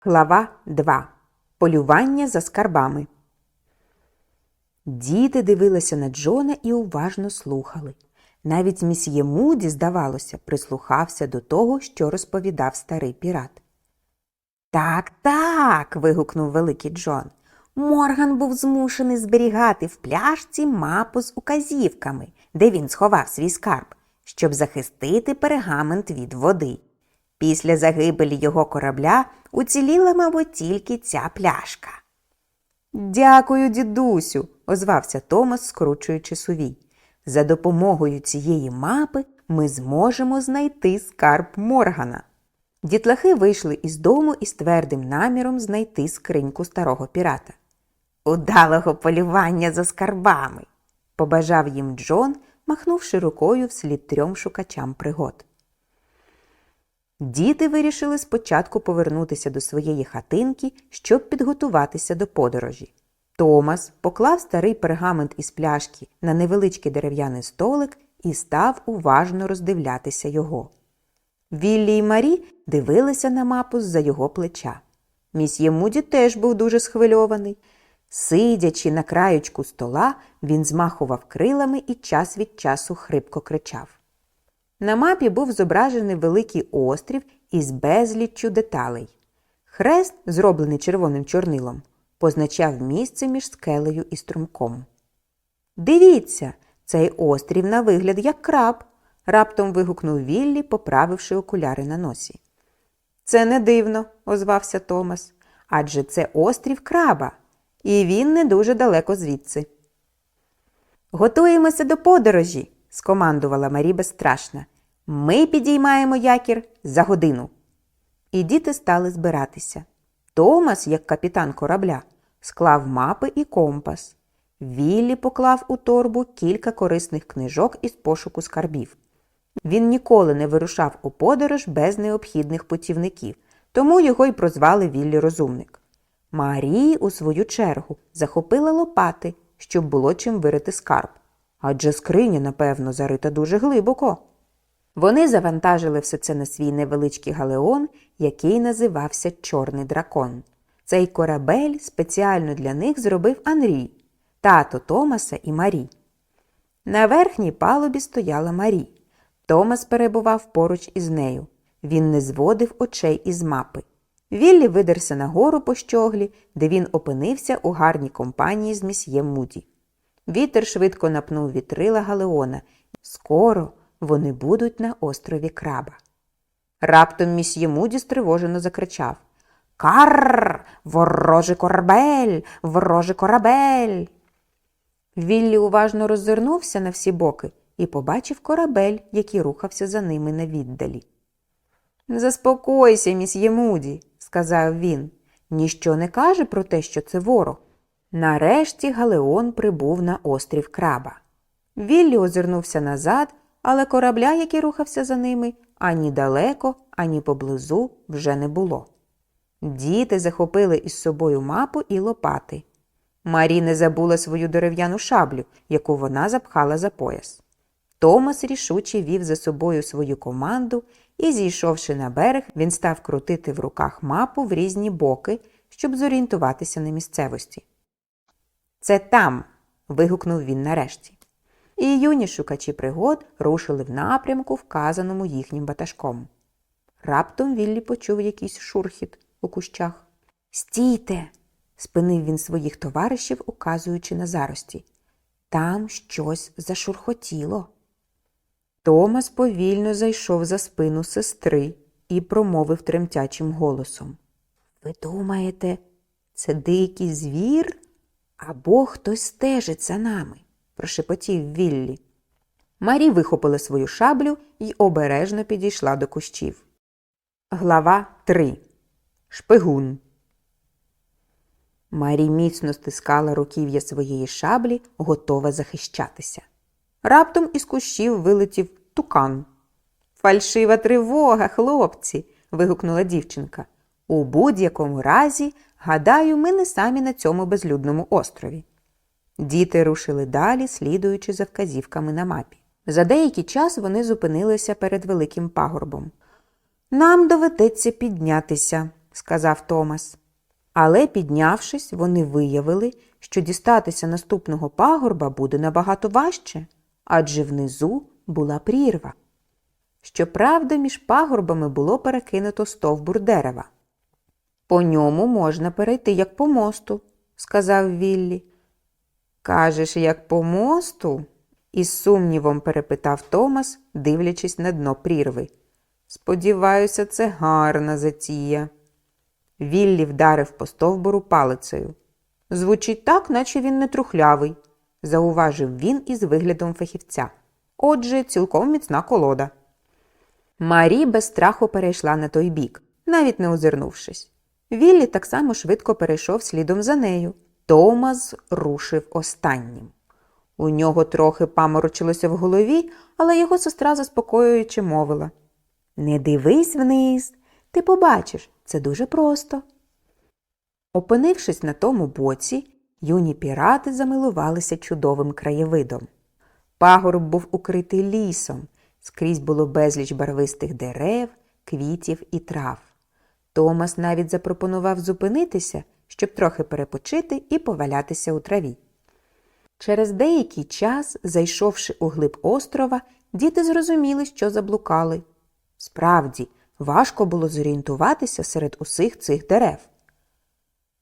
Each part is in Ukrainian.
Глава 2. Полювання за скарбами. Діти дивилися на Джона і уважно слухали. Навіть місьє Муді, здавалося, прислухався до того, що розповідав старий пірат. Так, так. вигукнув великий Джон. Морган був змушений зберігати в пляшці мапу з указівками, де він сховав свій скарб, щоб захистити пергамент від води. Після загибелі його корабля уціліла, мабуть, тільки ця пляшка. Дякую, дідусю, озвався Томас, скручуючи сувій. За допомогою цієї мапи ми зможемо знайти скарб Моргана. Дітлахи вийшли із дому із твердим наміром знайти скриньку старого пірата. Удалого полювання за скарбами, побажав їм Джон, махнувши рукою вслід трьом шукачам пригод. Діти вирішили спочатку повернутися до своєї хатинки, щоб підготуватися до подорожі. Томас поклав старий пергамент із пляшки на невеличкий дерев'яний столик і став уважно роздивлятися його. Віллі й Марі дивилися на мапу з-за його плеча. Місьє Муді теж був дуже схвильований. Сидячи на краючку стола, він змахував крилами і час від часу хрипко кричав. На мапі був зображений великий острів із безліччю деталей. Хрест, зроблений червоним чорнилом, позначав місце між скелею і струмком. Дивіться, цей острів на вигляд як краб, раптом вигукнув Віллі, поправивши окуляри на носі. Це не дивно, озвався Томас, адже це острів краба, і він не дуже далеко звідси. Готуємося до подорожі, скомандувала Марі безстрашна. Ми підіймаємо якір за годину. І діти стали збиратися. Томас, як капітан корабля, склав мапи і компас. Віллі поклав у торбу кілька корисних книжок із пошуку скарбів. Він ніколи не вирушав у подорож без необхідних путівників, тому його й прозвали Віллі Розумник. Марії, у свою чергу, захопила лопати, щоб було чим вирити скарб. Адже скриня, напевно, зарита дуже глибоко. Вони завантажили все це на свій невеличкий галеон, який називався Чорний дракон. Цей корабель спеціально для них зробив Анрій, тато Томаса і Марі. На верхній палубі стояла Марі. Томас перебував поруч із нею. Він не зводив очей із мапи. Віллі видерся на гору по щоглі, де він опинився у гарній компанії з місьє Муді. Вітер швидко напнув вітрила Галеона. Скоро вони будуть на острові краба. Раптом місьє Муді стривожено закричав Карр! Ворожий корабель! Ворожий корабель! Віллі уважно роззирнувся на всі боки і побачив корабель, який рухався за ними на віддалі. Заспокойся, місьє Муді, сказав він. Ніщо не каже про те, що це ворог. Нарешті Галеон прибув на острів краба. Віллі озирнувся назад, але корабля, який рухався за ними, ані далеко, ані поблизу вже не було. Діти захопили із собою мапу і лопати. Марі не забула свою дерев'яну шаблю, яку вона запхала за пояс. Томас рішуче вів за собою свою команду і, зійшовши на берег, він став крутити в руках мапу в різні боки, щоб зорієнтуватися на місцевості. Це там. вигукнув він нарешті. І юні шукачі пригод рушили в напрямку, вказаному їхнім баташком. Раптом Віллі почув якийсь шурхіт у кущах. Стійте. спинив він своїх товаришів, указуючи на зарості. Там щось зашурхотіло. Томас повільно зайшов за спину сестри і промовив тремтячим голосом. Ви думаєте, це дикий звір? Або хтось стежить за нами, прошепотів Віллі. Марі вихопила свою шаблю і обережно підійшла до кущів. Глава 3. Шпигун. Марі міцно стискала руків'я своєї шаблі, готова захищатися. Раптом із кущів вилетів тукан. Фальшива тривога, хлопці. вигукнула дівчинка. У будь-якому разі, гадаю, ми не самі на цьому безлюдному острові. Діти рушили далі, слідуючи за вказівками на мапі. За деякий час вони зупинилися перед великим пагорбом. Нам доведеться піднятися, сказав Томас. Але, піднявшись, вони виявили, що дістатися наступного пагорба буде набагато важче, адже внизу була прірва. Щоправда, між пагорбами було перекинуто стовбур дерева. По ньому можна перейти як по мосту, сказав Віллі. Кажеш, як по мосту? із сумнівом перепитав Томас, дивлячись на дно прірви. Сподіваюся, це гарна затія. Віллі вдарив по стовбуру палицею. Звучить так, наче він не трухлявий, зауважив він із виглядом фахівця. Отже, цілком міцна колода. Марі без страху перейшла на той бік, навіть не озирнувшись. Віллі так само швидко перейшов слідом за нею. Томас рушив останнім. У нього трохи паморочилося в голові, але його сестра заспокоюючи мовила Не дивись вниз, ти побачиш, це дуже просто. Опинившись на тому боці, юні пірати замилувалися чудовим краєвидом. Пагорб був укритий лісом, скрізь було безліч барвистих дерев, квітів і трав. Томас навіть запропонував зупинитися, щоб трохи перепочити і повалятися у траві. Через деякий час, зайшовши у глиб острова, діти зрозуміли, що заблукали. Справді, важко було зорієнтуватися серед усіх цих дерев.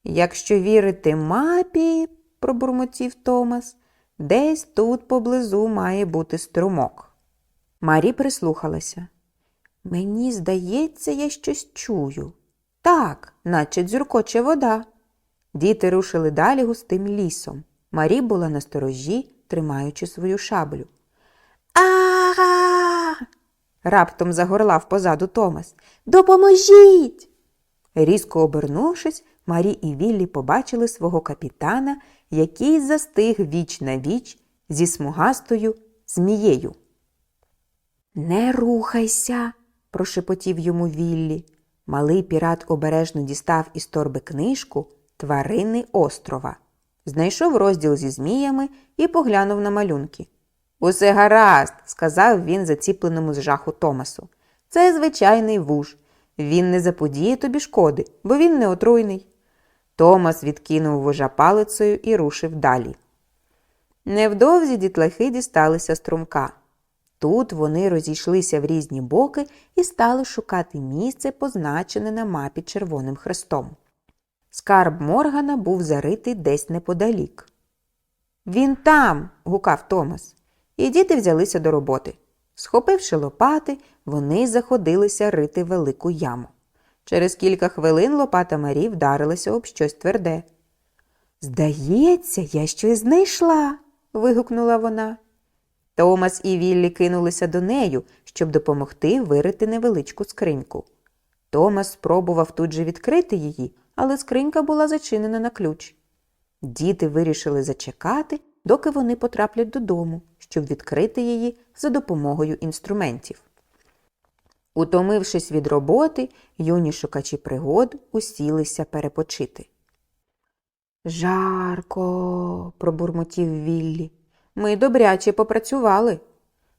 Якщо вірити мапі, пробурмотів Томас, десь тут поблизу має бути струмок. Марі прислухалася. Мені здається, я щось чую. Так, наче дзюркоче вода. Діти рушили далі густим лісом. Марі була на сторожі, тримаючи свою шаблю. А. раптом загорлав позаду Томас. Допоможіть. Різко обернувшись, Марі і Віллі побачили свого капітана, який застиг віч на віч зі смугастою змією. Не рухайся, прошепотів йому Віллі. Малий пірат обережно дістав із торби книжку Тварини острова. Знайшов розділ зі зміями і поглянув на малюнки. Усе гаразд, сказав він заціпленому з жаху Томасу. Це звичайний вуж. Він не заподіє тобі шкоди, бо він не отруйний. Томас відкинув вужа палицею і рушив далі. Невдовзі дітлахи дісталися струмка. Тут вони розійшлися в різні боки і стали шукати місце, позначене на мапі червоним хрестом. Скарб Моргана був заритий десь неподалік. Він там. гукав Томас, і діти взялися до роботи. Схопивши лопати, вони заходилися рити велику яму. Через кілька хвилин лопата Марі вдарилася об щось тверде. Здається, я щось знайшла. вигукнула вона. Томас і Віллі кинулися до нею, щоб допомогти вирити невеличку скриньку. Томас спробував тут же відкрити її, але скринька була зачинена на ключ. Діти вирішили зачекати, доки вони потраплять додому, щоб відкрити її за допомогою інструментів. Утомившись від роботи, юні шукачі пригод усілися перепочити. Жарко, пробурмотів Віллі. Ми добряче попрацювали.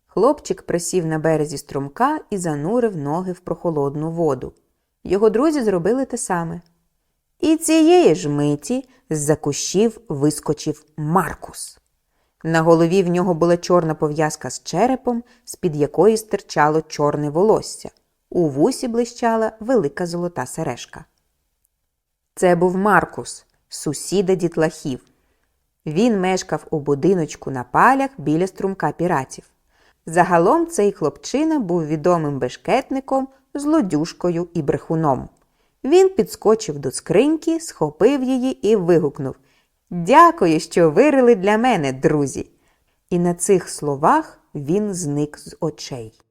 Хлопчик присів на березі струмка і занурив ноги в прохолодну воду. Його друзі зробили те саме. І цієї ж миті з-за кущів вискочив Маркус. На голові в нього була чорна пов'язка з черепом, з-під якої стирчало чорне волосся. У вусі блищала велика золота сережка. Це був Маркус, сусіда дітлахів. Він мешкав у будиночку на палях біля струмка піратів. Загалом цей хлопчина був відомим бешкетником, злодюшкою і брехуном. Він підскочив до скриньки, схопив її і вигукнув Дякую, що вирили для мене, друзі. І на цих словах він зник з очей.